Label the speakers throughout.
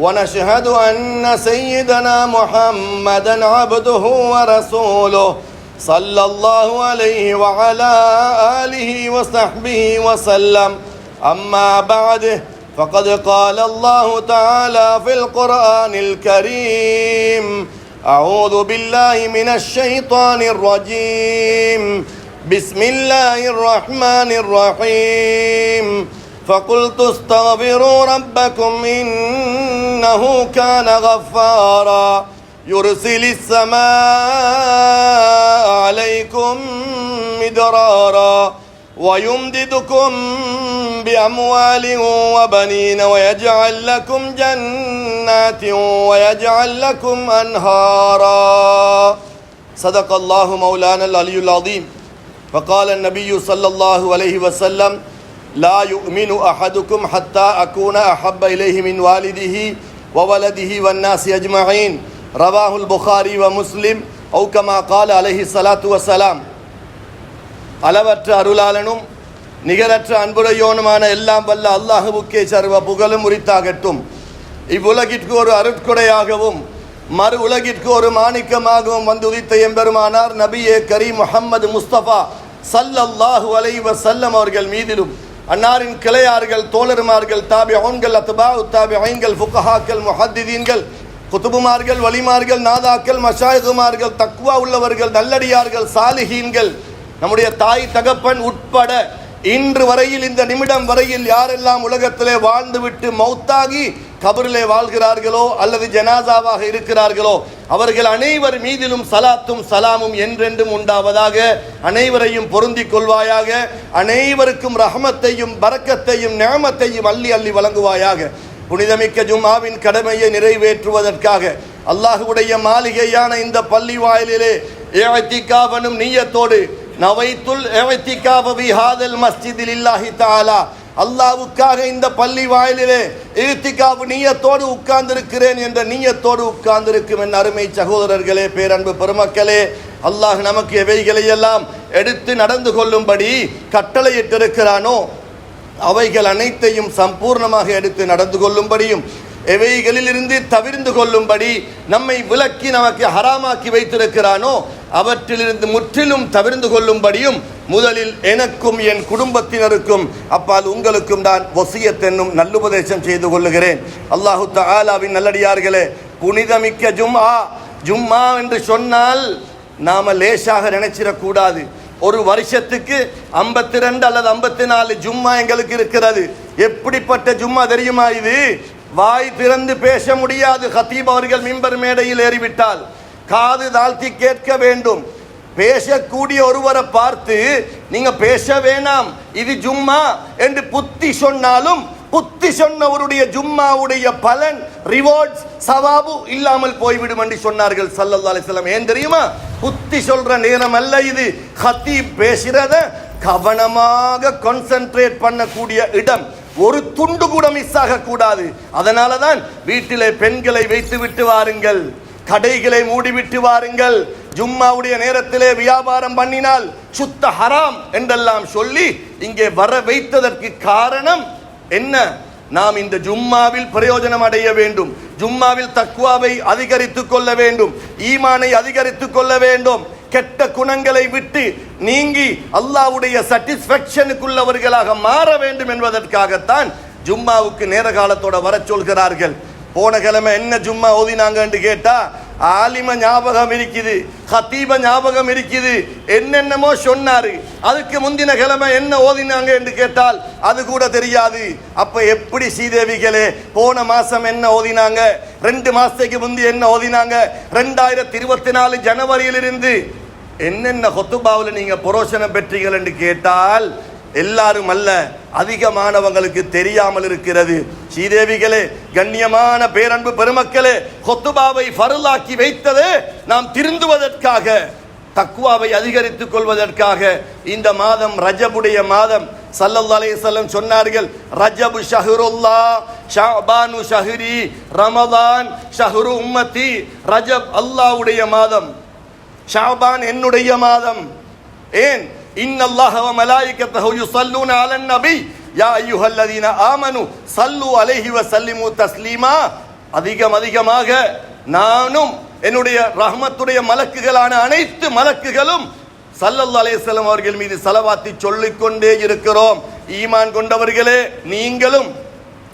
Speaker 1: ونشهد أن سيدنا محمدا عبده ورسوله صلى الله عليه وعلى آله وصحبه وسلم. أما بعد فقد قال الله تعالى في القرآن الكريم أعوذ بالله من الشيطان الرجيم. بسم الله الرحمن الرحيم. فقلت استغفروا ربكم إنه كان غفارا. يرسل السماء عليكم مدرارا. ويمددكم بأموال وبنين ويجعل لكم جنات ويجعل لكم أنهارا. صدق الله مولانا العلي العظيم. فقال النبي صلى الله عليه وسلم லா யுமினு அஹதுக்கும் ஹத்தா அக்கூன அஹப்ப இலேஹி மின் வாலிதிஹி வவலதிஹி வன்னாசி அஜ்மஹீன் ரவாஹுல் புகாரி வ முஸ்லிம் ஔகமா கால் அலஹி சலாத்து வசலாம் அளவற்ற அருளாளனும் நிகரற்ற அன்புடையோனுமான எல்லாம் வல்ல அல்லாஹுவுக்கே சர்வ புகழும் உரித்தாகட்டும். இவ்வுலகிற்கு ஒரு அருட்கொடையாகவும் மறு உலகிற்கு ஒரு மாணிக்கமாகவும் வந்து உதித்த எம்பெருமானார் நபியே கரீம் முகம்மது முஸ்தபா சல்லல்லாஹு அலைவ சல்லம் அவர்கள் மீதிலும். அன்னாரின் கிளையார்கள் தோழருமார்கள் அத்தபா உத்தாபி தாபிஈன்கள் ஃபுகஹாக்கள் முஹத்திதீன்கள் குத்துபுமார்கள் வலிமார்கள் நாதாக்கள் மஷாயிகுமார்கள் தக்குவா உள்ளவர்கள் நல்லடியார்கள் சாலிஹீன்கள் நம்முடைய தாய் தகப்பன் உட்பட இன்று வரையில் இந்த நிமிடம் வரையில் யாரெல்லாம் உலகத்திலே வாழ்ந்துவிட்டு மௌத்தாகி கபரிலே வாழ்கிறார்களோ அல்லது ஜனாசாவாக இருக்கிறார்களோ அவர்கள் அனைவர் மீதிலும் சலாத்தும் சலாமும் என்றென்றும் உண்டாவதாக அனைவரையும் பொருந்திக் கொள்வாயாக அனைவருக்கும் ரஹமத்தையும் பறக்கத்தையும் நியமத்தையும் அள்ளி அள்ளி வழங்குவாயாக. புனிதமிக்க ஜும்மாவின் கடமையை நிறைவேற்றுவதற்காக அல்லாஹுடைய மாளிகையான இந்த பள்ளி வாயிலிலே ஏவத்திக்காவனும் நீயத்தோடு நவைத்துல் ஏவத்திக்காவ விஹாதல் மஸ்ஜிதில் இல்லாஹி தாலா அல்லாவுக்காக இந்த பள்ளி வாயிலே இழுத்திக்காவு நீயத்தோடு உட்கார்ந்திருக்கிறேன் என்ற நீயத்தோடு உட்கார்ந்திருக்கும் என் அருமை சகோதரர்களே பேரன்பு பெருமக்களே அல்லாஹ் நமக்கு எவைகளை எல்லாம் எடுத்து நடந்து கொள்ளும்படி கட்டளையிட்டிருக்கிறானோ அவைகள் அனைத்தையும் சம்பூர்ணமாக எடுத்து நடந்து கொள்ளும்படியும் எவைகளிலிருந்து தவிர்ந்து கொள்ளும்படி நம்மை விலக்கி நமக்கு ஹராமாக்கி வைத்திருக்கிறானோ அவற்றிலிருந்து முற்றிலும் தவிர்ந்து கொள்ளும்படியும் முதலில் எனக்கும் என் குடும்பத்தினருக்கும் அப்பால் உங்களுக்கும் நான் வசியத் என்னும் நல்லுபதேசம் செய்து கொள்ளுகிறேன். அல்லாஹு தாலாவின் நல்லடியார்களே புனிதமிக்க ஜும்மா ஜும்மா என்று சொன்னால் நாம லேசாக நினைச்சிடக்கூடாது. ஒரு வருஷத்துக்கு ஐம்பத்தி ரெண்டு அல்லது ஐம்பத்தி நாலு ஜும்மா எங்களுக்கு இருக்கிறது. எப்படிப்பட்ட ஜும்மா தெரியுமா இது? வாய் திறந்து பேச முடியாது. ஹத்தீப் அவர்கள் மிம்பர் மேடையில் ஏறிவிட்டால். காது தாழ்த்தி கேட்க வேண்டும். பேசக்கூடிய ஒருவரை பார்த்து நீங்க பேச வேணாம். இது ஜும்மா என்று புத்தி சொன்னாலும் புத்தி சொன்னவருடைய ஜும்மாவுடைய பலன் ரிவார்ட்ஸ் சவாபு இல்லாமல் போய்விடும் என்று சொன்னார்கள் சல்லல்லா அலிஸ்லாம் ஏன் தெரியுமா? புத்தி சொல்ற நேரம் அல்ல இது. ஹத்தீப் பேசுறத கவனமாக கான்சென்ட்ரேட் பண்ணக்கூடிய இடம். ஒரு துண்டு கூட மிஸ் ஆகக்கூடாது. அதனால தான் வீட்டிலே பெண்களை வைத்து விட்டு வாருங்கள். கடைகளை மூடிவிட்டு வாருங்கள். ஜும்மாவுடைய நேரத்திலே வியாபாரம் பண்ணினால் சுத்த ஹராம் என்றெல்லாம் சொல்லி இங்கே வர வைத்ததற்கு காரணம் என்ன? நாம் இந்த ஜும்மாவில் பிரயோஜனம் அடைய வேண்டும். ஜும்மாவில் தக்குவாவை அதிகரித்துக் கொள்ள வேண்டும். ஈமானை அதிகரித்துக் கொள்ள வேண்டும். கெட்ட குணங்களை விட்டு நீங்கி அல்லாவுடைய சாட்டிஸ்பேக்ஷனுக்குள்ளவர்களாக மாற வேண்டும் என்பதற்காகத்தான் ஜும்மாவுக்கு நேர காலத்தோட வர சொல்கிறார்கள். போன கிழமை என்ன ஜும்மா ஓதினாங்கன்னு கேட்டா ஆலிம ஞாபகம் இருக்குது ஹத்தீப ஞாபகம் இருக்குது. என்னென்னமோ சொன்னாரு. அதுக்கு முந்தின கிழமை என்ன ஓதினாங்க என்று கேட்டால் அது கூட தெரியாது. அப்ப எப்படி ஸ்ரீதேவிகளே போன மாசம் என்ன ஓதினாங்க? ரெண்டு மாசத்துக்கு முந்தி என்ன ஓதினாங்க? ரெண்டாயிரத்தி இருபத்தி நாலு ஜனவரியிலிருந்து என்னென்ன கொத்துபாவில் நீங்கள் புரோசனம் பெற்றீர்கள் என்று கேட்டால் எல்லாரும் அல்ல அதிகமானவங்களுக்கு தெரியாமல் இருக்கிறது. ஸ்ரீதேவிகளே கண்ணியமான பேரன்பு பெருமக்களே கொத்துபாவை ஃபருளாக்கி வைத்ததே நாம் திருந்துவதற்காக தக்குவாவை அதிகரித்துக் கொள்வதற்காக. இந்த மாதம் ரஜபுடைய மாதம். சல்லல்லாஹு அலைஹி சொன்னார்கள் ரஜபு ஷஹ்ருல்லா ஷஅபானு ஷஹ்ரி ரமதான் ஷஹ்ரு உம்மத்தி. ரஜப் அல்லாஹ்வுடைய மாதம். ஷாபான் என்னுடைய மாதம். ஏன்? இன்னல்லாஹ الله وملائكته يصلون على النبي يا அய்யுஹல்லதீன ஆமனு ஸல்லு صلوا عليه وسلموا تسليما அதிகம் அதிகமாக நானும் என்னுடைய ரஹ்மத்துடைய மலக்குகளான அனைத்து மலக்குகளும் சல்லல்லா அலேஸ்லம் அவர்கள் மீது செலவாத்தி சொல்லிக்கொண்டே இருக்கிறோம். ஈமான் கொண்டவர்களே நீங்களும்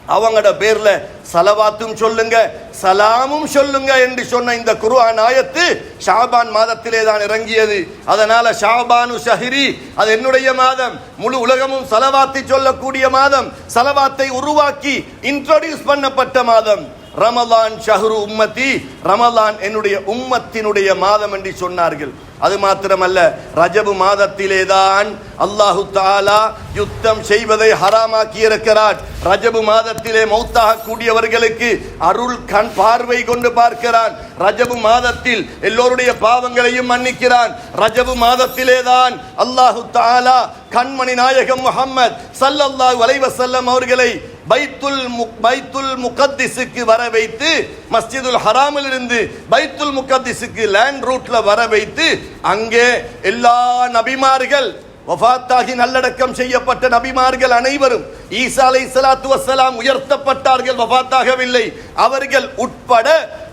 Speaker 1: அவங்களோட பேர்ல சலவாத்தும் சொல்லுங்க சலாமும் சொல்லுங்க என்று சொன்ன இந்த குருவான் ஆயத்து ஷாபான் மாதத்திலே தான் இறங்கியது. அதனால ஷாபானு ஷஹிரி அது என்னுடைய மாதம். முழு உலகமும் சலவாத்தை சொல்லக்கூடிய மாதம். சலவாத்தை உருவாக்கி இன்ட்ரோடியூஸ் பண்ணப்பட்ட மாதம். ரமலான் ஷஹ்ரு உம்மத்தி ரமலான் என்னுடைய உம்மத்தினுடைய மாதம் என்று சொன்னார்கள். அது மாத்திரமல்ல ரஜபு மாதத்திலே தான் அல்லாஹு தாலா யுத்தம் செய்வதை ஹராமாக்கி இருக்கிறார் ரஜபு மாதத்திலே மௌத்தாக கூடியவர்களுக்கு அருள் கண் பார்வை கொண்டு பார்க்கிறான். ரஜபு மாதத்தில் எல்லோருடைய பாவங்களையும் மன்னிக்கிறான். ரஜபு மாதத்திலே தான் அல்லாஹு தாலா கண்மணி நாயகம் முகம்மது சல்லல்லாஹ் வலைவசல்லம் அவர்களை பைத்துல் பைத்துல் முகத்திஸுக்கு வர வைத்து மஸ்ஜிதுல் ஹராமில் இருந்து பைத்துல் முகத்திஸுக்கு லேண்ட் ரூட்ல வர வைத்து அங்கே எல்லா நபிமார்கள் வஃத்தாகி நல்லடக்கம் செய்யப்பட்ட நபிமார்கள் அனைவரும் ஈசா அலை சலாத்து வசலாம் உயர்த்தப்பட்டார்கள் வஃத்தாகவில்லை. அவர்கள் உட்பட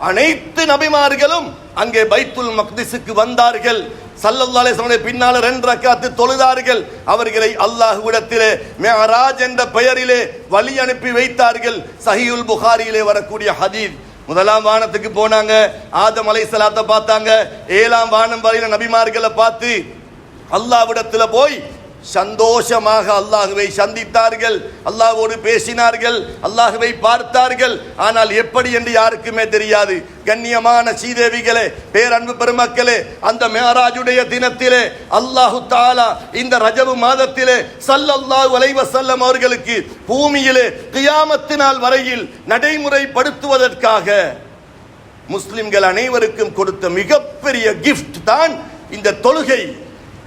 Speaker 1: அனைத்து நபிமார்களும் அங்கே பைத்துல் மக்திஸுக்கு வந்தார்கள். சல்லல்லாலே அலைஹி பின்னால ரெண்டு ரக்காத்து தொழுதார்கள். அவர்களை அல்லாஹ்விடத்திலே மேராஜ் என்ற பெயரிலே வழி அனுப்பி வைத்தார்கள். சஹியுல் புகாரியிலே வரக்கூடிய ஹதீத் முதலாம் வானத்துக்கு போனாங்க. ஆதம் அலைஹிஸ்ஸலாத்தை பார்த்தாங்க. ஏழாம் வானம் வரையில நபிமார்களை பார்த்து அல்லாவிடத்துல போய் சந்தோஷமாக அல்லாஹுவை சந்தித்தார்கள். அல்லாஹோடு பேசினார்கள். அல்லாஹுவை பார்த்தார்கள். ஆனால் எப்படி என்று யாருக்குமே தெரியாது. கண்ணியமான சீதேவிகளே பேரன்பு பெருமக்களே அந்த மேராஜுடைய தினத்திலே அல்லாஹு தாலா இந்த ரஜபு மாதத்திலே சல்லல்லாஹு வலைவ வஸல்லம் அவர்களுக்கு பூமியிலே கியாமத்தினால் நாள் வரையில் நடைமுறைப்படுத்துவதற்காக முஸ்லிம்கள் அனைவருக்கும் கொடுத்த மிகப்பெரிய கிஃப்ட் தான் இந்த தொழுகை.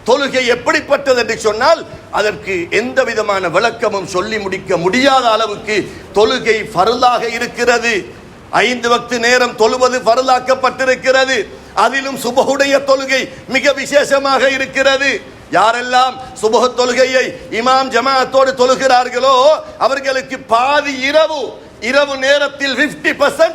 Speaker 1: தொழுகை எப்படிப்பட்டது என்று சொன்னால் அதற்கு எந்த விதமான விளக்கமும் சொல்லி முடிக்க முடியாத அளவுக்கு தொழுகை ஃபர்லாக இருக்கிறது. ஐந்து வக்து நேரம் தொழுவது ஃபர்லாக்கப்பட்டிருக்கிறது. அதிலும் சுபகுடைய தொழுகை மிக விசேஷமாக இருக்கிறது. யாரெல்லாம் சுப தொழுகையை இமாம் ஜமாத்தோடு தொழுகிறார்களோ அவர்களுக்கு பாதி இரவு இரவு நேரத்தில் 50%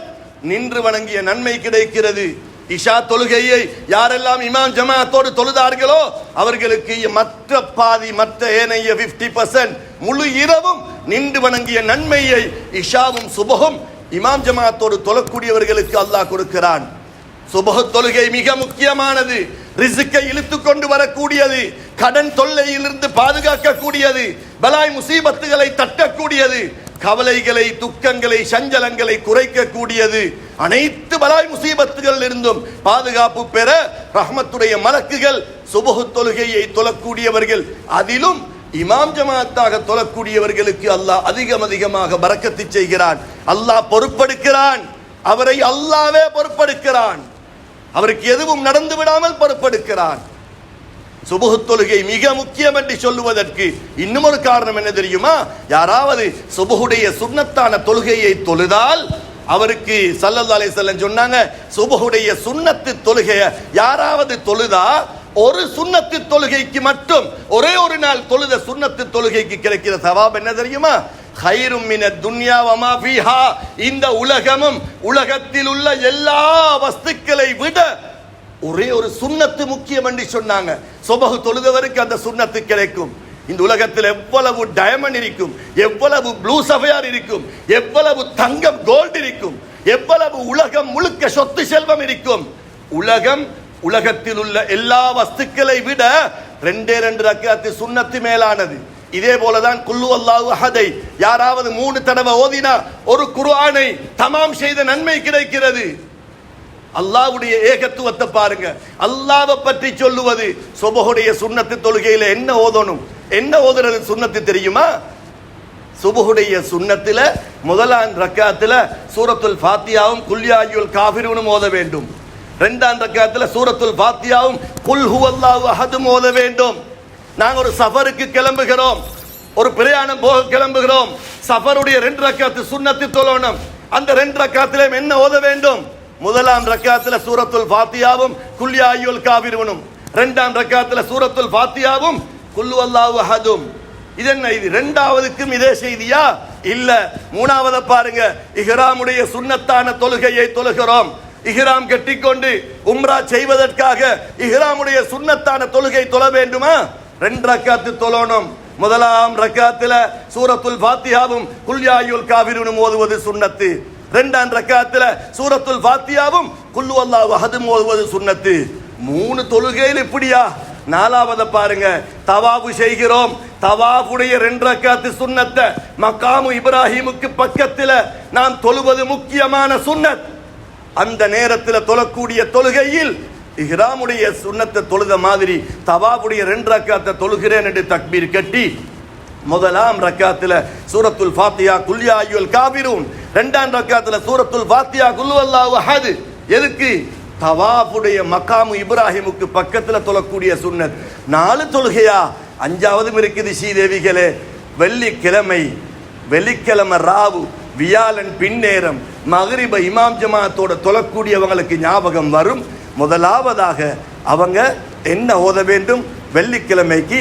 Speaker 1: நின்று வணங்கிய நன்மை கிடைக்கிறது. இஷா தொழுகையை யாரெல்லாம் இமாம் ஜமாத்தோடு தொழுதார்களோ அவர்களுக்கு மற்ற பாதி மற்ற ஏனைய 50% முழு இரவும் நின்று வணங்கிய நன்மையை இஷாவும் சுபகும் இமாம் ஜமாத்தோடு தொழக்கூடியவர்களுக்கு அல்லாஹ் கொடுக்கிறான். சுபக தொழுகை மிக முக்கியமானது. ரிசுக்கை இழுத்து கொண்டு வரக்கூடியது. கடன் தொல்லையிலிருந்து பாதுகாக்கக்கூடியது. பலாய் முசீபத்துகளை தட்டக்கூடியது. கவலைகளை துக்கங்களை சஞ்சலங்களை குறைக்கக்கூடியது. அனைத்து பலாய் முசீபத்துகளில் இருந்தும் பாதுகாப்பு பெற ரஹ்மத்துடைய மலக்குகள் சுபகு தொழுகையை தொழக்கூடியவர்கள் அதிலும் இமாம் ஜமாத்தாக தொழக்கூடியவர்களுக்கு அல்லாஹ் அதிகம் அதிகமாக பறக்கத்து செய்கிறான். அல்லாஹ் பொறுப்படுக்கிறான். அவரை அல்லாவே பொறுப்படுக்கிறான். அவருக்கு எதுவும் நடந்து விடாமல் பொறுப்படுக்கிறான். சுபுகு தொழுகை மிக முக்கியம் என்று சொல்லுவதற்கு இன்னும் ஒரு காரணம் என்ன தெரியுமா? யாராவது சுபுகுடைய சுண்ணத்தான தொழுகையை தொழுதால் அவருக்கு சல்லல்லா செல்லம் சொன்னாங்க சுபுகுடைய சுண்ணத்து தொழுகைய யாராவது தொழுதா? ஒரு சுண்ணத்து தொழுகைக்கு மட்டும் ஒரே ஒரு நாள் தொழுத சுண்ணத்து தொழுகைக்கு கிடைக்கிற சவாப் என்ன தெரியுமா? ஹைரும் துன்யா வமா இந்த உலகமும் உலகத்தில் உள்ள எல்லா வஸ்துக்களை விட ஒரே ஒரு சுண்ணத்து முக்கியம் என்று சொன்னாங்க. சொபகு தொழுதவருக்கு அந்த சுண்ணத்து கிடைக்கும். இந்த உலகத்தில் எவ்வளவு டயமண்ட் இருக்கும் எவ்வளவு ப்ளூ சஃபையார் இருக்கும் எவ்வளவு தங்கம் கோல்டு இருக்கும் எவ்வளவு உலகம் முழுக்க சொத்து செல்வம் இருக்கும். உலகம் உலகத்தில் உள்ள எல்லா வஸ்துக்களை விட ரெண்டே ரெண்டு ரக்காத்து சுண்ணத்து மேலானது. இதே போலதான் குல்லு அல்லாஹு அஹதை யாராவது மூணு தடவை ஓதினா ஒரு குர்ஆனை தமாம் செய்த நன்மை கிடைக்கிறது. அல்லாஹ்வுடைய ஏகத்துவத்தை பாருங்க. அல்லாவை பற்றி சொல்லுவது சுபகுடைய சுண்ணத்து தொழுகையில என்ன ஓதணும்? என்ன ஓதுறது சுண்ணத்து தெரியுமா? சுபுடைய சுண்ணத்தில் முதலாம் ரக்காத்துல சூரத்துல் ஃபாத்தியாவும் குல்யாயுல் காஃபிரூனும் ஓத வேண்டும். ரெண்டாம் ரக்காத்துல சூரத்துல் ஃபாத்தியாவும் குல் ஹுவல்லாஹு அஹதும் ஓத வேண்டும். நாங்கள் ஒரு சஃபருக்கு கிளம்புகிறோம். ஒரு பிரயாணம் போக கிளம்புகிறோம். சஃபருடைய ரெண்டு ரக்காத்து சுண்ணத்து தொழணும். அந்த ரெண்டு ரக்காத்திலையும் என்ன ஓத வேண்டும்? முதலாம் ரக்காத்துல சூரத்துல் ஃபாத்தியாவும் குல்யாயுல் காவிருவனும் ரெண்டாம் ரக்காத்துல சூரத்துல் ஃபாத்தியாவும் குல்லு அல்லாஹு அஹதும். இது என்ன இது? ரெண்டாவதுக்கும் இதே செய்தியா? இல்ல. மூணாவத பாருங்க. இஹ்ராமுடைய சுன்னத்தான தொழுகையை தொழுகிறோம். இஹ்ராம் கட்டிக்கொண்டு உம்ரா செய்வதற்காக இஹ்ராமுடைய சுண்ணத்தான தொழுகை தொழ வேண்டுமா? ரெண்டு ரக்காத்து தொழணும். முதலாம் ரக்காத்துல சூரத்துல் ஃபாத்தியாவும் குல்யாயுல் காபிருனும் ஓதுவது சுண்ணத்து. ரெண்டாம் ரக்காத்துல சூரத்துல் ஃபாத்தியாவும் குல்லு அல்லாஹ் அஹதும் ஓதுவது சுன்னத்து. மூணு தொழுகையில் இப்படியா நாலாவத பாருங்க. தவாபு செய்கிறோம். தவாபுடைய ரெண்டு ரக்காத்து சுண்ணத்தை மக்காமு இப்ராஹிமுக்கு பக்கத்துல நாம் தொழுவது முக்கியமான சுண்ணத் அந்த நேரத்தில் தொழக்கூடிய தொழுகையில் இஹ்ராமுடைய சுன்னத்தை தொழுத மாதிரி தவாபுடைய ரெண்டு ரக்காத்தை தொழுகிறேன் என்று தக்பீர் கட்டி முதலாம் ரக்காத்துல சூரத்துல் ஃபாத்தியா குல்யா அய்யுல் காபிரூன் ரெண்டாம் ரக்காத்துல சூரத்துல் ஃபாத்தியா குல்வல்லாஹு அல்லாஹு அஹது. எதுக்கு? தவாஃபுடைய மக்காமு இப்ராஹிமுக்கு பக்கத்துல தொழக்கூடிய சுன்னத். நாலு தொழுகையா? அஞ்சாவதும் இருக்குது ஸ்ரீதேவிகளே. வெள்ளிக்கிழமை வெள்ளிக்கிழமை ராவு வியாழன் பின்னேரம் மகரிப இமாம் ஜமாத்தோட தொழக்கூடியவங்களுக்கு ஞாபகம் வரும். முதலாவதாக அவங்க என்ன ஓத வேண்டும்? வெள்ளிக்கிழமைக்கு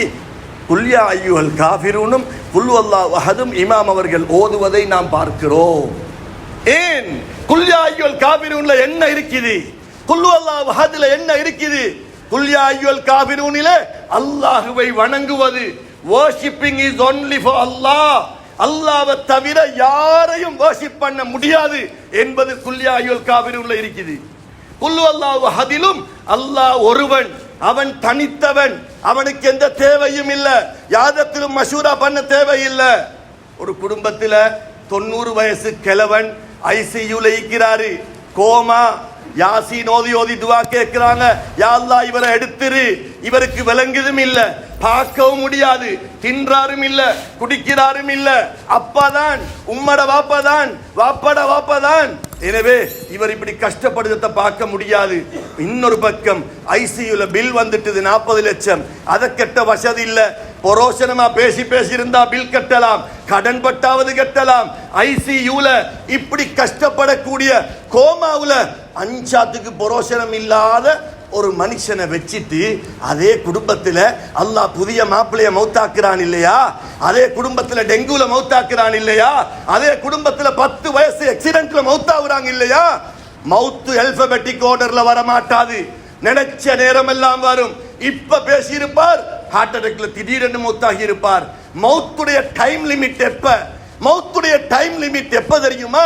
Speaker 1: குல்யா ஐயுகள் காஃபிரூனும் குல்வல்லா வஹதும் இமாம் அவர்கள் ஓதுவதை நாம் பார்க்கிறோம். ஏன்? குல்யா ஐயுல் காபிரூன்ல என்ன இருக்குது? குல்வல்லா அல்லாஹ் வஹதுல என்ன இருக்குது? குல்யா ஐயுல் காபிரூனில அல்லாஹுவை வணங்குவது. Worshipping is only for Allah அல்லாவை தவிர யாரையும் வர்ஷிப் பண்ண முடியாது என்பது குல்யா ஐயுல் காபிரூன்ல இருக்குது. குல்வல்லா வஹதிலும் அல்லாஹ் ஒருவன் அவன் தனித்தவன். அவனுக்கு எந்த தேவையும் இல்லை. யாதத்திலும் மசூரா பண்ண தேவையில்லை. ஒரு குடும்பத்தில் தொண்ணூறு வயசு கிழவன் ஐசியூல இருக்கிறாரு. கோமா யாசி நோதி ஓதி துவா கேட்கிறாங்க. யாழ்லா இவரை எடுத்துரு. இவருக்கு விளங்குதும் இல்லை. பார்க்கவும் முடியாது. தின்றாரும் இல்ல குடிக்கிறாரும் இல்ல. அப்பாதான் உம்மட வாப்பாதான் வாப்பட வாப்பாதான். எனவே இவர் இப்படி கஷ்டப்படுறத பார்க்க முடியாது. இன்னொரு பக்கம் ஐசியூல பில் வந்துட்டுது நாற்பது லட்சம். அதை கட்ட வசதி இல்ல. பொரோசனமா பேசி பேசி இருந்தா பில் கட்டலாம். கடன் பட்டாவது கட்டலாம். ஐசியூல இப்படி கஷ்டப்படக்கூடிய கோமாவுல அஞ்சாத்துக்கு பொரோசனம் இல்லாத ஒரு மனுஷனை வச்சுட்டு அதே குடும்பத்தில் அல்லாஹ் புதிய மாப்பிளைய மௌத்தாக்குறான் இல்லையா? அதே குடும்பத்தில் டெங்குல மௌத்தாக்குறான் இல்லையா? அதே குடும்பத்தில் பத்து வயசு எக்ஸிடென்ட்ல மௌத்தாகுறாங்க இல்லையா? மவுத்து அல்பபெட்டிக் ஆர்டர்ல வர மாட்டாது நினைச்ச நேரம் எல்லாம் வரும். இப்ப பேசியிருப்பார் ஹார்ட் அட்டாக்ல திடீரென்று மௌத்தாகி இருப்பார் மௌத்துடைய டைம் லிமிட் எப்ப? மௌத்துடைய டைம் லிமிட் எப்ப தெரியுமா?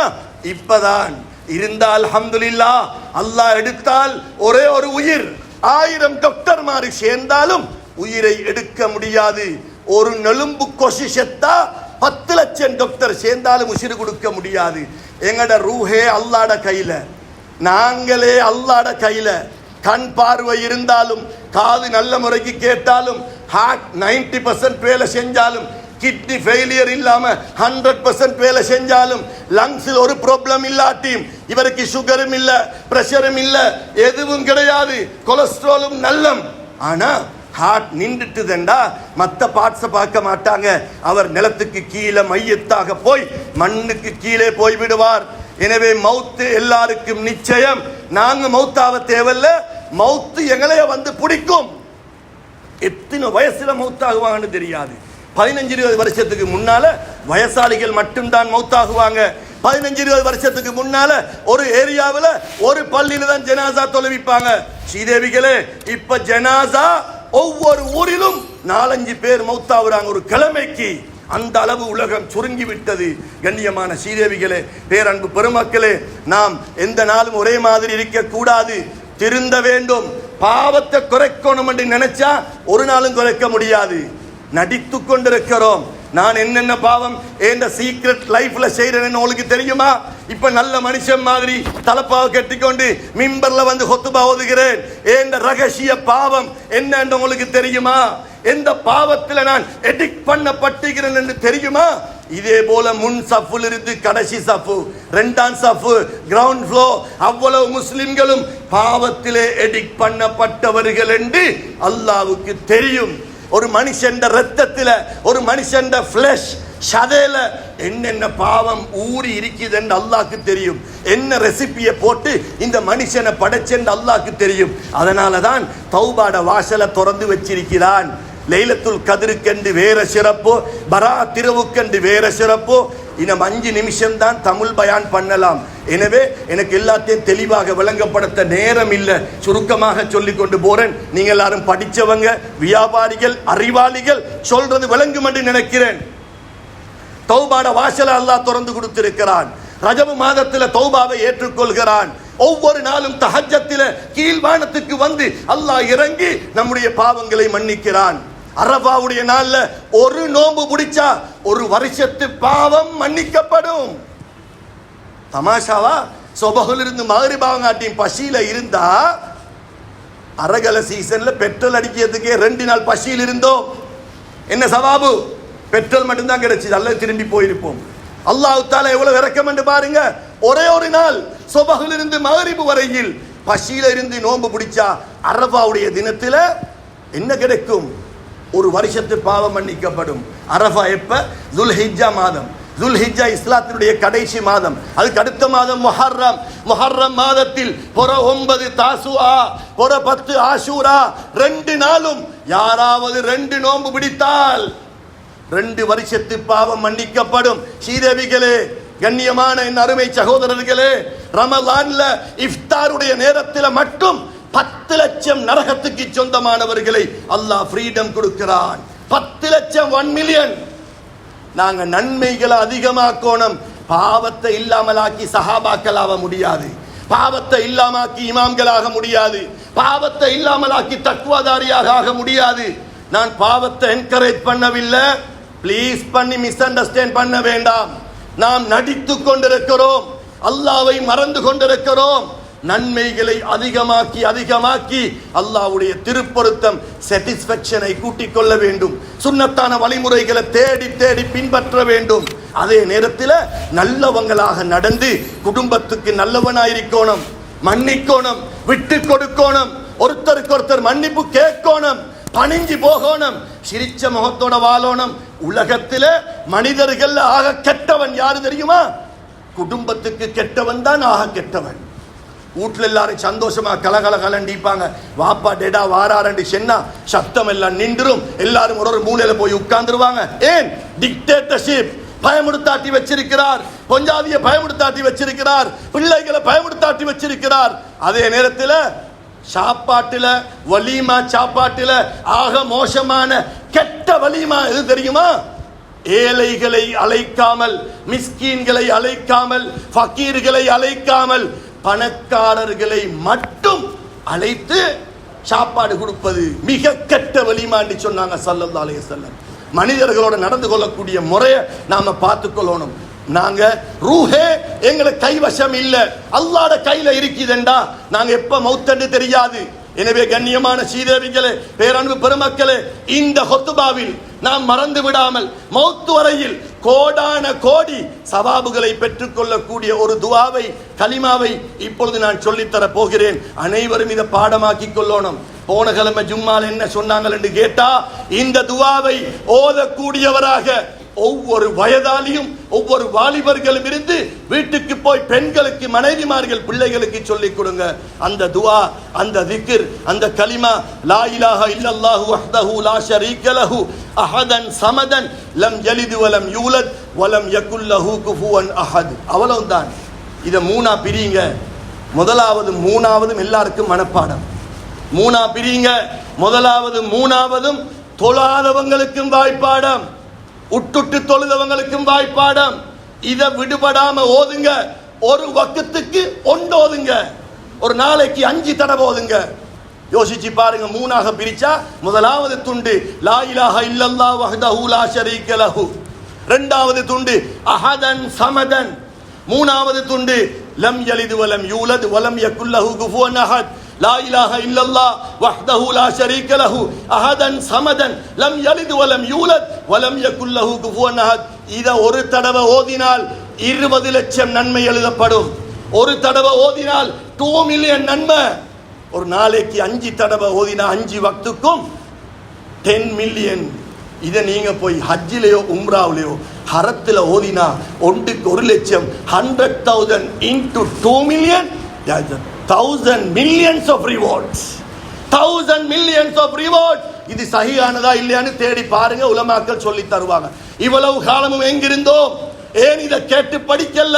Speaker 1: இப்பதான். இருந்தால் அஹமதுல்லா அல்லாஹ் எடுத்தால் ஒரே ஒரு உயிர். ஆயிரம் டாக்டர் மாறி சேர்ந்தாலும் உயிரை எடுக்க முடியாது. ஒரு நெலும்பு கொசி செத்தா பத்து லட்சம் டாக்டர் சேர்ந்தாலும் உசிறு கொடுக்க முடியாது. எங்கட ரூஹே அல்லாட கையில. நாங்களே அல்லாட கையில. கண் பார்வை இருந்தாலும் காது நல்ல முறைக்கு கேட்டாலும் ஹார்ட் நைன்டி பர்சன்ட் வேலை செஞ்சாலும் கிட்னி ஃபெயிலியர் இல்லாம ஹண்ட்ரட் பர்சன்ட் வேலை செஞ்சாலும் லங்ஸில் ஒரு ப்ராப்ளம் இல்லாட்டியும் இவருக்கு சுகரும் இல்ல பிரஷரும் இல்ல எதுவும் கிடையாது. கொலஸ்ட்ராலும் நல்லம். ஆனா ஹார்ட் நின்றுட்டுதண்டா மற்ற பார்ட்ஸை பார்க்க மாட்டாங்க. அவர் நிலத்துக்கு கீழே மையத்தாக போய் மண்ணுக்கு கீழே போய் விடுவார் எனவே மௌத்து எல்லாருக்கும் நிச்சயம். நாங்க மௌத்தாக தேவையில்ல. மௌத்து எங்களைய வந்து பிடிக்கும். எத்தனை வயசுல மௌத்தாகுவாங்கன்னு தெரியாது. பதினஞ்சு இருபது வருஷத்துக்கு முன்னால வயசாளிகள் மட்டும்தான் மௌத்தாகுவாங்க. பதினஞ்சு இருபது வருஷத்துக்கு முன்னால ஒரு ஏரியாவில் ஒரு பள்ளியில தான் ஜனாசா தொலைவிப்பாங்க ஸ்ரீதேவிகளே இப்ப ஜனாசா ஒவ்வொரு ஊரிலும் நாலஞ்சு பேர் மௌத்தாகுறாங்க. ஒரு கிழமைக்கு அந்த அளவு உலகம் சுருங்கி விட்டது கண்ணியமான ஸ்ரீதேவிகளே பேரன்பு பெருமக்களே நாம் எந்த நாளும் ஒரே மாதிரி இருக்கக்கூடாது. திருந்த வேண்டும். பாவத்தை குறைக்கணும் என்று நினைச்சா ஒரு நாளும் குறைக்க முடியாது. நடித்து கொண்டிருக்கிறோம் நான் என்னென்ன பாவம் என்ற சீக்ரெட் லைஃப்ல செய்யறேன்னு உங்களுக்கு தெரியுமா? இப்ப நல்ல மனுஷன் மாதிரி தலப்பாவை கட்டிக்கொண்டு மிம்பர்ல வந்து கொத்துபா ஓதுகிறேன். என்ற ரகசிய பாவம் என்னன்னு உங்களுக்கு தெரியுமா? எந்த பாவத்தில் நான் எடிக்ட் பண்ணப்பட்டுகிறேன் என்று தெரியுமா? இதே போல முன் சஃபுல் இருந்து கடைசி சஃபு ரெண்டாம் சஃபு கிரவுண்ட் ஃப்ளோ அவ்வளவு முஸ்லிம்களும் பாவத்திலே எடிக்ட் பண்ணப்பட்டவர்கள் என்று அல்லாவுக்கு தெரியும். ஒரு மனுஷன் ரத்தத்தில் ஒரு மனுஷன் ஃப்ளஷ் சதையில என்னென்ன பாவம் ஊறி இருக்குதுன்னு அல்லாக்கு தெரியும். என்ன ரெசிபியை போட்டு இந்த மனுஷனை படைச்சென்று அல்லாக்கு தெரியும். அதனால தான் தௌபாட வாசலை திறந்து வச்சிருக்கிறான். லைலத்துல் கதிருக்கென்று வேற சிறப்போ பரா திருவுக்கென்று வேற சிறப்போ. இன்னும் அஞ்சு நிமிஷம் தான் தமிழ் பயான் பண்ணலாம். எனவே எனக்கு எல்லாத்தையும் தெளிவாக விளங்கப்படுத்த நேரம் இல்லை. சுருக்கமாக சொல்லி கொண்டு போறேன். நீங்கள் எல்லாரும் படிச்சவங்க வியாபாரிகள் அறிவாளிகள் சொல்றது விளங்கும் என்று நினைக்கிறேன். தௌபாட வாசல அல்லாஹ் திறந்து கொடுத்திருக்கிறான். ரஜபு மாதத்துல தௌபாவை ஏற்றுக்கொள்கிறான். ஒவ்வொரு நாளும் தஹஜத்தில கீழ்வானத்துக்கு வந்து அல்லாஹ் இறங்கி நம்முடைய பாவங்களை மன்னிக்கிறான். அரபாவுடைய நாள்ல ஒரு நோம்பு பிடிச்சா ஒரு வருஷத்து பாவம் மன்னிக்கப்படும். தமாஷாவா? சொபகுல இருந்து மகரிபாவங்காட்டியும் பசியில் இருந்தா அரகல சீசன்ல பெட்ரோல் அடிக்கிறதுக்கே ரெண்டு நாள் பசியில் இருந்தோம். என்ன சவாபு? பெட்ரோல் மட்டும்தான் கிடைச்சது. அல்ல திரும்பி போயிருப்போம். அல்லாஹ் தாலா எவ்வளவு இறக்கம் என்று பாருங்க. ஒரே ஒரு நாள் சொபகுல இருந்து மகரிபு வரையில் பசியில இருந்து நோன்பு பிடிச்சா அரபாவுடைய தினத்துல என்ன கிடைக்கும்? ஒரு வருஷத்து பாவம் மன்னிக்கப்படும். அரபா எப்ப? துல்ஹிஜா மாதம். துல்ஹிஜ்ஜா இஸ்லாத்தினுடைய கடைசி மாதம். அதுக்கு அடுத்த மாதம் மொஹர்ரம். முஹர்ரம் மாதத்தில் பொற ஒன்பது தாசுஆ பொற பத்து ஆஷூரா. ரெண்டு நாளும் யாராவது ரெண்டு நோன்பு பிடித்தால் ரெண்டு வருஷத்து பாவம் மன்னிக்கப்படும். ஸ்ரீதேவிகளே கண்ணியமான என் அருமை சகோதரர்களே ரமலான்ல இஃப்தாருடைய நேரத்தில் மட்டும் பத்து லட்சம் நரகத்துக்கு சொந்தமானவர்களை அல்லாஹ் ஃப்ரீடம் கொடுக்கிறான். பத்து லட்சம் ஒன் மில்லியன் நாங்க நன்மைகளை அதிகமாக்கோணும். பாவத்தை இல்லாமலாக்கி சஹாபாக்களாக முடியாது. பாவத்தை இல்லாமாக்கி இமாம்களாக முடியாது. பாவத்தை இல்லாமலாக்கி தக்குவாதாரியாக ஆக முடியாது. நான் பாவத்தை என்கரேஜ் பண்ணவில்லை. ப்ளீஸ் பண்ணி மிஸ் அண்டர்ஸ்டாண்ட் பண்ண வேண்டாம். நாம் நடித்து கொண்டிருக்கிறோம். அல்லாவை மறந்து கொண்டிருக்கிறோம். நன்மைகளை அதிகமாக்கி அதிகமாக்கி அல்லாவுடைய திருப்பொருத்தம் சாட்டிஸ்பேக்ஷனை கூட்டிக் கொள்ள வேண்டும். சுன்னத்தான வழிமுறைகளை தேடி தேடி பின்பற்ற வேண்டும். அதே நேரத்தில் நல்லவங்களாக நடந்து குடும்பத்துக்கு நல்லவனாயிருக்கணும் மன்னிக்கோணும் விட்டு கொடுக்கணும் ஒருத்தருக்கு ஒருத்தர் மன்னிப்பு கேட்கணும் பணிஞ்சு போகணும் சிரிச்ச முகத்தோட வாழணும். உலகத்தில் மனிதர்கள் ஆக கெட்டவன் யாரு தெரியுமா? குடும்பத்துக்கு கெட்டவன் தான் ஆக கெட்டவன். வீட்டில் எல்லாரும் சந்தோஷமா கலகல கலண்டிப்பாங்க. வாப்பா டெடா வாராரண்டி சென்னா சத்தம் எல்லாம் நின்றுரும். எல்லாரும் ஒரு ஒரு மூலையில போய் உட்கார்ந்துருவாங்க. ஏன்? டிக்டேட்டர்ஷிப் பயமுடுத்தாட்டி வச்சிருக்கிறார். பொஞ்சாதிய பயமுடுத்தாட்டி வச்சிருக்கிறார். பிள்ளைகளை பயமுடுத்தாட்டி வச்சிருக்கிறார். அதே நேரத்தில் சாப்பாட்டுல வலிமா சாப்பாட்டில் ஆக மோசமான கெட்ட வலிமா எது தெரியுமா? ஏழைகளை அழைக்காமல் மிஸ்கீன்களை அழைக்காமல் ஃபக்கீர்களை அழைக்காமல் பணக்காரர்களை மட்டும் அழைத்து சாப்பாடு கொடுப்பது மிக கெட்ட வலிமான்னு சொன்னாங்க சல்லல்லா அலைய செல்லம் மனிதர்களோட நடந்து கொள்ளக்கூடிய முறையை நாம பார்த்துக்கொள்ளணும் நாங்க ரூஹே எங்களை கைவசம் இல்லை. அல்லாட கையில இருக்குதுண்டா. நாங்க எப்ப மௌத்தண்டு தெரியாது. எனவே கண்ணியமான சீதேவிகளே பேரன்பு பெருமக்களே இந்த ஹொத்துபாவில் நாம் மறந்து விடாமல் மௌத்து வரையில் கோடான கோடி சவாபுகளை பெற்றுக்கொள்ளக்கூடிய ஒரு துவாவை கலிமாவை இப்பொழுது நான் சொல்லித்தர போகிறேன். அனைவரும் இதை பாடமாக்கி கொள்ளணும். போன கிழமை ஜும்மால் என்ன சொன்னாங்கள் என்று கேட்டா இந்த துவாவை ஓதக்கூடியவராக ஒவ்வொரு வயதாலியும் ஒவ்வொரு வாலிபர்களும் இருந்து வீட்டுக்கு போய் பெண்களுக்கு மனைவிமார்கள் பிள்ளைகளுக்கு சொல்லிக் கொடுங்க. அந்த துவா அந்த திக்ர் அந்த கலிமா லா இலாஹ இல்லல்லாஹு வஹ்தஹு லா ஷரீக லஹு அஹதன் சமதன் லம் யலிது வலம் யூலத் வலம் யகுல் லஹு குஃபுவன் அஹத். அவ்வளவுதான். இதை மூணா பிரியுங்க. முதலாவது மூணாவதும் எல்லாருக்கும் மனப்பாடம். மூணா பிரியுங்க. முதலாவது மூணாவதும் தொழாதவங்களுக்கும் வாய்ப்பாடம். உட்டுட்டு தொழுதவங்களுக்கும் வாய்ப்பாடம். இதை விடுபடாம ஓதுங்க. ஒரு வக்கத்துக்கு ஒன்று ஓதுங்க. ஒரு நாளைக்கு அஞ்சு தடவை ஓதுங்க. யோசிச்சு பாருங்க மூணாக பிரிச்சா முதலாவது துண்டு லா இலாஹ இல்லல்லாஹ் வஹ்தஹு லா ஷரீக லஹு. ரெண்டாவது துண்டு அஹதன் சமதன். மூணாவது துண்டு லம் யலிது வலம் யூலது வலம் யக்குல்லஹு குஃபுவன் அஹத். லா இலாஹ இல்லல்லாஹ் வஹ்தஹு லா ஷரீக லஹு அஹதன் சமதன் லம் யலிது வலம் யூலத் வலம் யக்குல்லஹு குஃபுவன் அஹத் இத ஒரு தடவை ஓதினால் இருபது லட்சம் நன்மை எழுதப்படும். ஒரு தடவை ஓதினால் டூ மில்லியன் நன்மை. ஒரு நாளைக்கு அஞ்சு தடவை ஓதினா அஞ்சு வக்துக்கும் டென் மில்லியன் இதை நீங்கள் போய் ஹஜ்ஜிலேயோ உம்ராவிலேயோ ஹரத்தில் ஓதினா ஒன்றுக்கு ஒரு லட்சம் hundred thousand into two million thousand millions of rewards thousand millions of reward இது சகியானதா இல்லையான்னு தேடி பாருங்க உலமாக்கள் சொல்லி தருவாங்க. இவ்வளவு காலமும் எங்கிருந்தோம்? ஏன் இதை கேட்டு படிக்கல?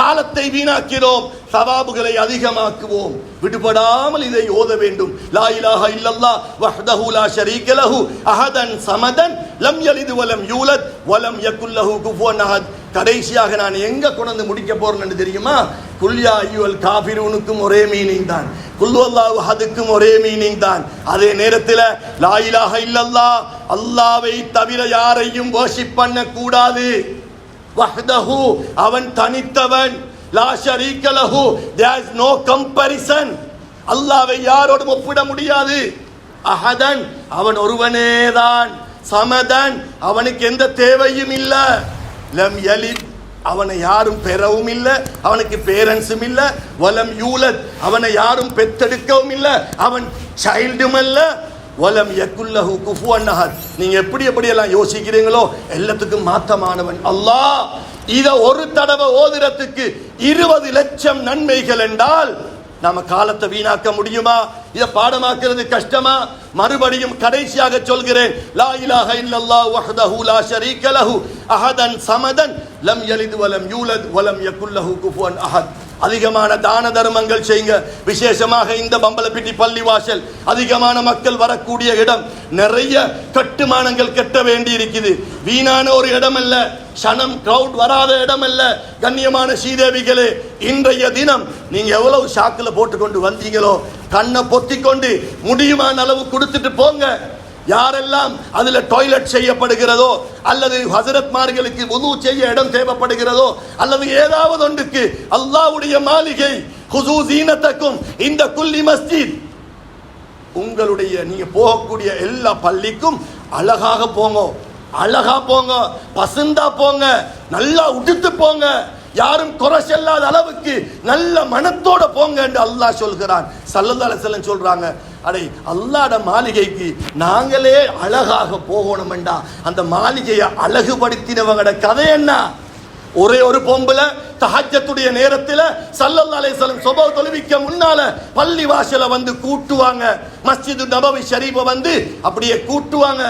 Speaker 1: காலத்தை வீணாக்கிறோம். சவாபுகளை அதிகமாக்குவோம். விடுபடாமல் இதை ஓத வேண்டும். லா இலாஹ இல்லல்லாஹ் வஹ்தஹு லா ஷரீக லஹு. அஹதன் சமதன் லம் யலிது வலம் யூலத் வலம் யக்குல் லஹு குஃபுவன் அஹத். கடைசியாக நான் எங்க கொண்டு முடிக்க போறேன்னு தெரியுமா? குல்யா ஐயுவல் காபிரூனுக்கும் ஒரே மீனிங் தான். குல்வல்லாஹு ஹதுக்கும் ஒரே மீனிங் தான். அதே நேரத்தில் லாயிலாக இல்லல்லா இல்லல்லாஹ் தவிர யாரையும் வர்ஷிப் பண்ண கூடாது வஹ்தஹு அவன் தனித்தவன். லா ஷரீக லஹு தேர் இஸ் நோ கம்பரிசன் அல்லாவை யாரோடும் ஒப்பிட முடியாது. அஹதன் அவன் ஒருவனேதான். சமதன் அவனுக்கு எந்த தேவையும் இல்லை. லம் யலித் அவனை யாரும் பெறவும் இல்லை அவனுக்கு பேரண்ட்ஸும் இல்லை. வலம் யூலத் அவனை யாரும் பெத்தெடுக்கவும் இல்லை அவன் சைல்டும் அல்ல. வலம் யக்குல்லஹு குஃபு அன்னஹத் நீங்கள் எப்படி எப்படி எல்லாம் யோசிக்கிறீங்களோ எல்லாத்துக்கும் மாத்தமானவன் அல்லாஹ். இதை ஒரு தடவை ஓதுறதுக்கு இருபது லட்சம் நன்மைகள் என்றால் நாம காலத்தை வீணாக்க முடியுமா? இதை பாடமாக்குறது கஷ்டமா? மறுபடியும் கடைசியாக சொல்கிறேன் லா இலாஹ இல்லல்லாஹ் வஹ்தஹு லா ஷரீக லஹு அஹதன் சமதன் லம் யலித் வலம் யூலத் வலம் யக்குல் லஹு குஃபுவன் அஹத். அதிகமான தான தர்மங்கள் செய்யுங்க. விசேஷமாக இந்த பம்பலப்பிட்டி பள்ளிவாசல் அதிகமான மக்கள் வரக்கூடிய இடம். நிறைய கட்டுமானங்கள் கட்ட வேண்டி இருக்குது வீணான ஒரு இடம் அல்ல சனம் கிரவுட் வராத இடம் அல்ல கண்ணியமான ஸ்ரீதேவிகளே இன்றைய தினம் நீங்க எவ்வளவு ஷாக்கில் போட்டுக்கொண்டு வந்தீங்களோ கண்ணை பொத்திக்கொண்டு முடியுமான அளவு கொடுத்துட்டு போங்க. யாரெல்லாம் அதில் டாய்லெட் செய்யப்படுகிறதோ அல்லது ஹசரத்மார்களுக்கு உது செய்ய இடம் தேவைப்படுகிறதோ அல்லது ஏதாவது ஒன்றுக்கு அல்லாஹ்வுடைய மாளிகை ஹுசூசீனத்துக்கும் இந்த குல்லி மஸ்ஜித் உங்களுடைய நீங்கள் போகக்கூடிய எல்லா பள்ளிக்கும் அழகாக போங்க. அழகா போங்க. பசுந்தா போங்க. நல்லா உடுத்து போங்க. யாரும் குறை செல்லாத அளவுக்கு நல்ல மனத்தோட போங்க என்று அல்லாஹ் சொல்கிறான். சல்லல்லாஹு செல்லம் சொல்றாங்க அடே அல்லாட மாளிகைக்கு நாங்களே அழகாக போகணுமெண்டா. அந்த மாளிகையை அழகுபடுத்தினவங்களோட கதை என்ன? ஒரே ஒரு பொம்புல தஹஜத்துடைய நேரத்தில் சல்லல்லாஹு அலேசலம் வஸல்லம் தொழுவிக்க முன்னால பள்ளி வாசல வந்து கூட்டுவாங்க. மஸ்ஜிது நபவி ஷரீஃபை வந்து அப்படியே கூட்டுவாங்க.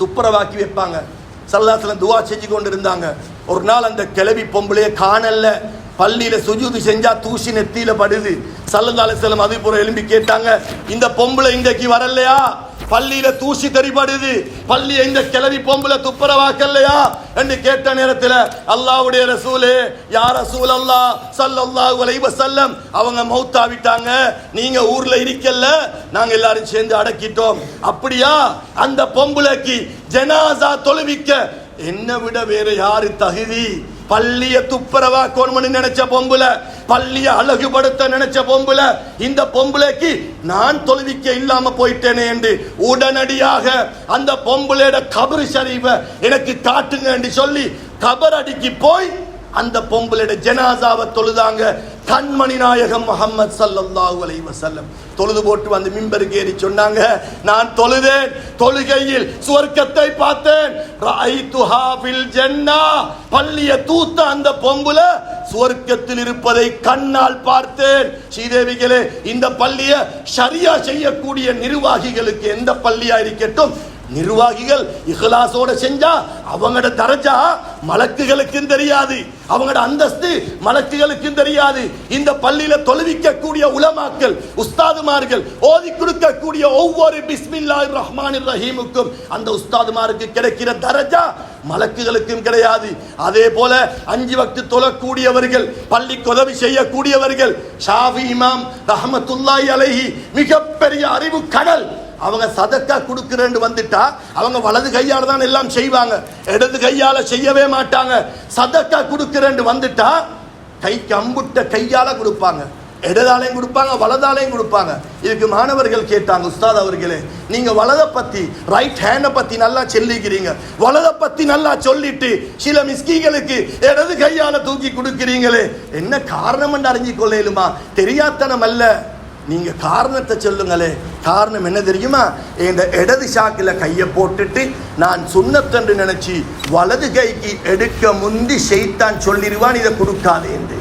Speaker 1: துப்புரவாக்கி வைப்பாங்க. சல்லாசலம் துவா செஞ்சு கொண்டு இருந்தாங்க ஒரு நாள் அந்த கிளவி பொம்பளைய காணல பள்ளியில் சுஜூது செஞ்சா தூசி நெத்தியில படுது. சல்லந்தால செல்லம் அது போற எழும்பி கேட்டாங்க இந்த பொம்பளை இன்றைக்கு வரலையா? பள்ளியில தூசி தெரிபடுது. பள்ளியை இந்த கிளவி பொம்பளை துப்புரவாக்கல்லையா? என்று கேட்ட நேரத்தில் அல்லாவுடைய ரசூலே யார் ரசூல் அல்லாஹ் ஸல்லல்லாஹு உலைவ செல்லம் அவங்க மௌத்தாவிட்டாங்க நீங்க ஊர்ல இருக்கல்ல நாங்க எல்லாரும் சேர்ந்து அடக்கிட்டோம். அப்படியா? அந்த பொம்பளைக்கு ஜனாசா தொழுவிக்க என்ன விட வேற யாரு தகுதி? பள்ளிய துப்புரவாக்கணும்னு நினைச்ச பொம்புல பள்ளிய அழகுபடுத்த நினைச்ச பொம்புல இந்த பொம்பளைக்கு நான் தொழுவிக்க இல்லாம போயிட்டேனே என்று உடனடியாக அந்த பொம்பளையோட கபரு சரிவை எனக்கு காட்டுங்க என்று சொல்லி கபர் அடிக்கு போய் அந்த பொம்பளோட ஜனாசாவை தொழுதாங்க கண்மணி நாயகம் முகமது சல்லல்லாஹு அலைஹி வஸல்லம். தொழுது போட்டு வந்து மிம்பருக்கு ஏறி சொன்னாங்க நான் தொழுதேன் தொழுகையில் சுவர்க்கத்தை பார்த்தேன். ரஐத்துஹா ஃபில் ஜன்னா. பள்ளிய தூத்த அந்த பொம்புல சுவர்க்கத்தில் இருப்பதை கண்ணால் பார்த்தேன். ஸ்ரீதேவிகளே இந்த பள்ளிய சரியா செய்யக்கூடிய நிர்வாகிகளுக்கு எந்த பள்ளியா இருக்கட்டும் நிர்வாகிகள் இஹ்லாசோட செஞ்சா அவங்களோட தரஜா மலக்குகளுக்கும் தெரியாது. அவங்களோட அந்தஸ்து மலக்குகளுக்கும் தெரியாது. இந்த பள்ளியில தொழுவிக்கக்கூடிய உலமாக்கள் உஸ்தாதுமார்கள் ஓதி கொடுக்கக்கூடிய ஒவ்வொரு பிஸ்மில்லா ரஹ்மான் ரஹீமுக்கும் அந்த உஸ்தாதுமாருக்கு கிடைக்கிற தரஜா மலக்குகளுக்கும் கிடையாது. அதே போல அஞ்சு வக்து தொழக்கூடியவர்கள் பள்ளிக்கு உதவி செய்யக்கூடியவர்கள் ஷாஃபி இமாம் ரஹமத்துல்லாய் அலைஹி மிகப்பெரிய அறிவு கடல் அவங்க சதக்கா கொடுக்குறேன்னு வந்துட்டா அவங்க வலது கையால் தான் எல்லாம் செய்வாங்க. இடது கையால் செய்யவே மாட்டாங்க. சதக்கா கொடுக்குறேன்னு வந்துட்டா கை கம்புட்ட கையால் கொடுப்பாங்க. இடதாலையும் கொடுப்பாங்க வலதாலையும் கொடுப்பாங்க. இதுக்கு மாணவர்கள் கேட்டாங்க உஸ்தாத் அவர்களே நீங்கள் வலதை பற்றி ரைட் ஹேண்டை பற்றி நல்லா சொல்லிக்கிறீங்க. வலதை பற்றி நல்லா சொல்லிட்டு சில மிஸ்கிகளுக்கு இடது கையால் தூக்கி கொடுக்குறீங்களே. என்ன காரணம் அறிஞ்சு கொள்ளையிலுமா தெரியாத்தனம் அல்ல. நீங்கள் காரணத்தை சொல்லுங்களே. காரணம் என்ன தெரியுமா? இந்த இடது சாக்கில் கையை போட்டுட்டு நான் சுண்ணத்தன்று நினச்சி வலது கைக்கு எடுக்க முந்தி செய்தான் சொல்லிடுவான் இதை கொடுக்காதே என்று.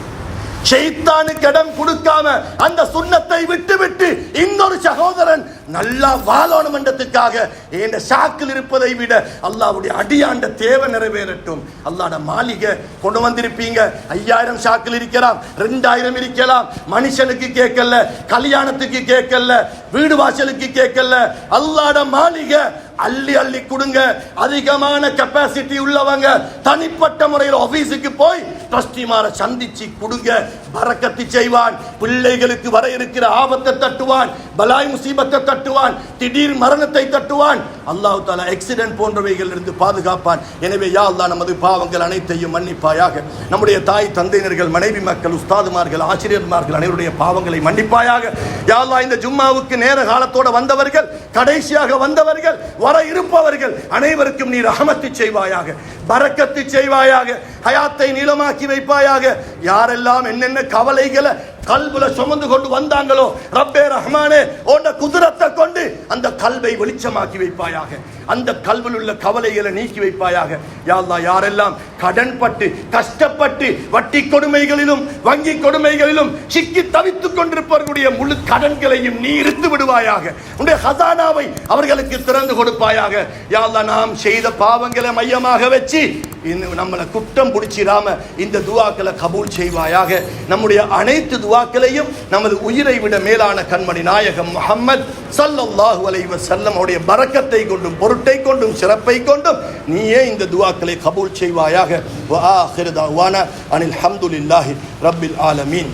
Speaker 1: ஷெய்தானுக்கு இடம் கொடுக்காம அந்த சுண்ணத்தை விட்டு விட்டு இன்னொரு சகோதரன் நல்லா வாழணும் என்றதுக்காக இந்த ஷாக்கில் இருப்பதை விட அல்லாவுடைய அடியாண்ட தேவை நிறைவேறட்டும். அல்லாட மாளிகை கொண்டு வந்திருப்பீங்க. ஐயாயிரம் ஷாக்கில் இருக்கலாம் ரெண்டாயிரம் இருக்கலாம். மனுஷனுக்கு கேட்கல கல்யாணத்துக்கு கேட்கல வீடு வாசலுக்கு கேட்கல. அல்லாட மாளிகை அள்ளி அள்ளி கொடுங்க. அதிகமான கெப்பாசிட்டி உள்ளவங்க தனிப்பட்ட முறையில் ஆபீஸுக்கு போய் ட்ரஸ்டிமாரை சந்திச்சு கொடுங்க. பறக்கத்தி செய்வான். பிள்ளைகளுக்கு வர இருக்கிற ஆபத்தை தட்டுவான். பலாய் முசீபத்தை தட்டுவான். திடீர் மரணத்தை தட்டுவான். அல்லாஹ் தாலா எக்சிடென்ட் போன்றவைகள் இருந்து பாதுகாப்பான். எனவே யா அல்லா நமது பாவங்கள் அனைத்தையும் மன்னிப்பாயாக. நம்முடைய தாய் தந்தையினர்கள் மனைவி மக்கள் உஸ்தாதுமார்கள் ஆசிரியர்மார்கள் அனைவருடைய பாவங்களை மன்னிப்பாயாக. யா அல்லா இந்த ஜும்மாவுக்கு நேர காலத்தோட வந்தவர்கள் கடைசியாக வந்தவர்கள் வர இருப்பவர்கள் அனைவருக்கும் நீ ரஹமத்து செய்வாயாக. பரக்கத்து செய்வாயாக ஹயாத்தை நீளமாக்கி வைப்பாயாக. யாரெல்லாம் என்னென்ன கவலைகளை கல்புல சுமந்து கொண்டு வந்தாங்களோ? ரப்பே ரஹ்மானே உன்ன குதிரத்தை கொண்டு அந்த கல்வை வெளிச்சமாக்கி வைப்பாயாக. அந்த கல்வில் உள்ள கவலைகளை நீக்கி வைப்பாயாக. யாழ்லா யாரெல்லாம் கடன் பட்டு கஷ்டப்பட்டு வட்டி கொடுமைகளிலும் வங்கி கொடுமைகளிலும் சிக்கி தவித்துக் கொண்டிருப்பவர்களுடைய முழு கடன்களையும் நீ இருந்து விடுவாயாக. உன்னுடைய ஹசானாவை அவர்களுக்கு திறந்து கொடுப்பாயாக. யாழ்லா நாம் செய்த பாவங்களை மையமாக வச்சு இன்னும் நம்மளை குற்றம் பிடிச்சிடாம இந்த துவாக்களை கபூல் செய்வாயாக. நம்முடைய அனைத்து துவாக்களையும் நமது உயிரை விட மேலான கண்மணி நாயகம் முஹம்மத் சல்லல்லாஹு அலைவ செல்லம் அவருடைய பறக்கத்தை கொண்டும் பொருட்டை கொண்டும் சிறப்பை கொண்டும் நீயே இந்த துவாக்களை கபூல் செய்வாயாக. அனில் ஹம்துலில்லாஹி ரப்பில் ஆலமீன்.